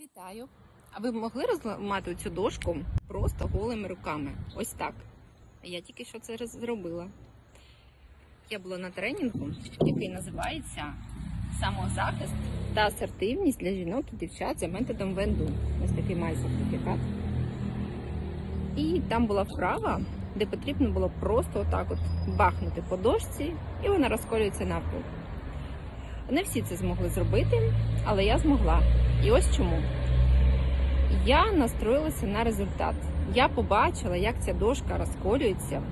Вітаю! А ви б могли розламати цю дошку просто голими руками? Ось так. Я тільки що це зробила. Я була на тренінгу, який називається Самозахист та асертивність для жінок і дівчат за методом Венду. Ось такий має сертифікат. І там була вправа, де потрібно було просто отак от бахнути по дошці, і вона розколюється навпіл. Не всі це змогли зробити, але я змогла. І ось чому. Я настроїлася на результат. Я побачила, як ця дошка розколюється.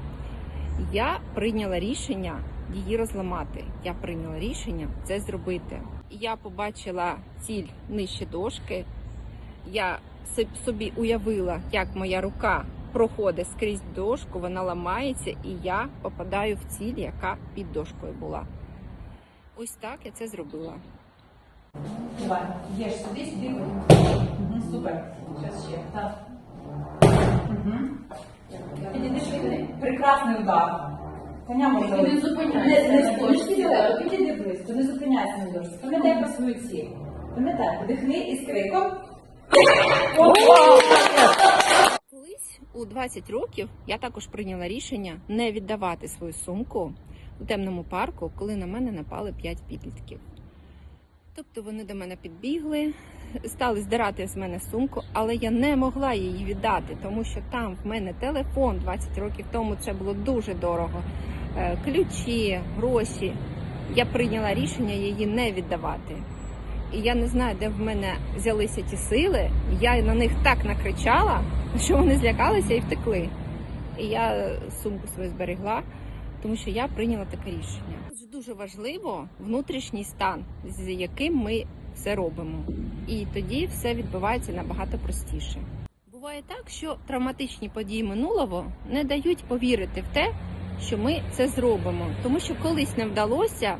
Я прийняла рішення її розламати. Я прийняла рішення це зробити. Я побачила ціль нижче дошки. Я собі уявила, як моя рука проходить скрізь дошку, вона ламається, і я попадаю в ціль, яка під дошкою була. Ось так я це зробила. Давай, ешь, сюди, сюди. Угу, супер. Зараз ще. Так. Угу. Підійди швидко. Прекрасний удар. Коня можна. Не зупиняйся. Не, не, Не не підійди близько, не зупиняйся на дошці. Пам'ятай про свою ціль. Пам'ятай, вдихни і з криком. Колись у 20 років я також прийняла рішення не віддавати свою сумку у темному парку, коли на мене напали 5 підлітків. Тобто вони до мене підбігли, стали здирати з мене сумку, але я не могла її віддати, тому що там в мене телефон 20 років тому це було дуже дорого. Е, Ключі, гроші. Я прийняла рішення її не віддавати. І я не знаю, де в мене взялися ті сили. Я на них так накричала, що вони злякалися і втекли. І я сумку свою зберегла, тому що я прийняла таке рішення. Дуже важливо внутрішній стан, з яким ми все робимо. І тоді все відбувається набагато простіше. Буває так, що травматичні події минулого не дають повірити в те, що ми це зробимо, тому що колись не вдалося,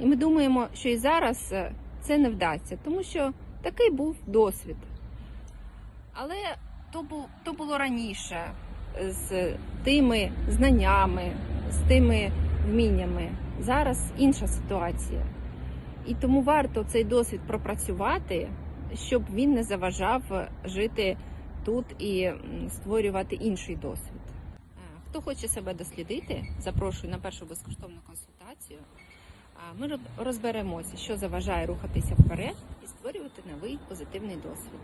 і ми думаємо, що і зараз е, це не вдасться, тому що такий був досвід. Але то, бу- то було раніше з тими знаннями, з тими вміннями. Зараз інша ситуація. І тому варто цей досвід пропрацювати, щоб він не заважав жити тут і створювати інший досвід. Хто хоче себе дослідити, запрошую на першу безкоштовну консультацію. Ми розберемося, що заважає рухатися вперед і створювати новий позитивний досвід.